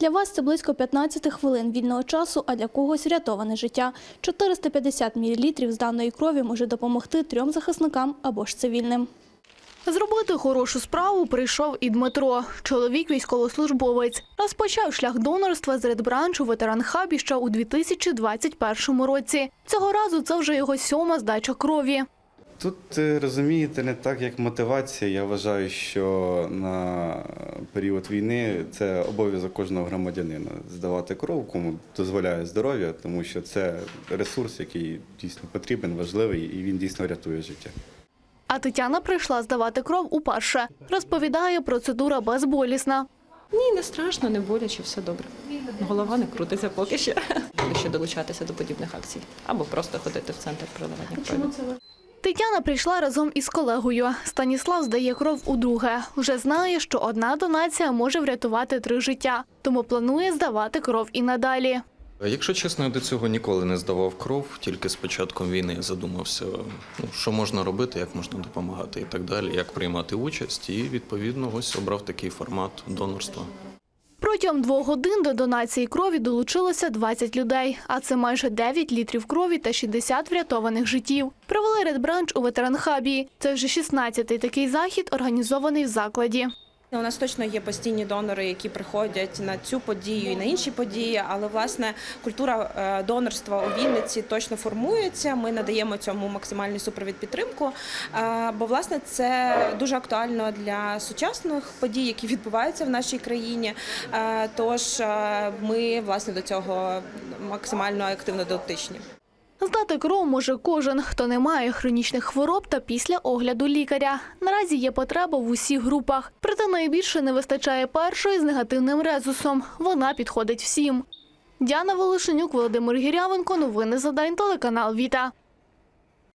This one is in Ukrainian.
Для вас це близько 15 хвилин вільного часу, а для когось рятоване життя. 450 мл з даної крові може допомогти трьом захисникам або ж цивільним. Зробити хорошу справу прийшов і Дмитро. Чоловік військовослужбовець. Розпочав шлях донорства з редбранчу ветеран хабі ще у 2021 році. Цього разу це вже його сьома здача крові. Тут е, розумієте, не так як мотивація. Я вважаю, що на період війни це обов'язок кожного громадянина здавати кров, кому дозволяє здоров'я, тому що це ресурс, який дійсно потрібен, важливий і він дійсно рятує життя. А Тетяна прийшла здавати кров уперше. Розповідає, процедура безболісна. Ні, не страшно, не боляче, все добре. Голова не крутиться поки що. Ще долучатися до подібних акцій. Або просто ходити в центр проливання крові. Тетяна прийшла разом із колегою. Станіслав здає кров удруге. Вже знає, що одна донація може врятувати три життя, тому планує здавати кров і надалі. Якщо чесно, я до цього ніколи не здавав кров, тільки з початком війни я задумався, ну, що можна робити, як можна допомагати і так далі, як приймати участь, і відповідно ось обрав такий формат донорства. Протягом двох годин до донації крові долучилося 20 людей, а це майже 9 літрів крові та 60 врятованих життів. Провели редбранч у ветеранхабі. Це вже 16-й такий захід, організований в закладі. У нас точно є постійні донори, які приходять на цю подію і на інші події. Але власне культура е, донорства у Вінниці точно формується. Ми надаємо цьому максимальний супровід підтримку. е, Бо власне це дуже актуально для сучасних подій, які відбуваються в нашій країні. Е, Тож ми власне до цього максимально активно дотичні. Здати кров може кожен, хто не має хронічних хвороб та після огляду лікаря. Наразі є потреба в усіх групах. Проте найбільше не вистачає першої з негативним резусом. Вона підходить всім. Діана Волошенюк, Володимир Гірявенко. Новини за день. Телеканал Віта.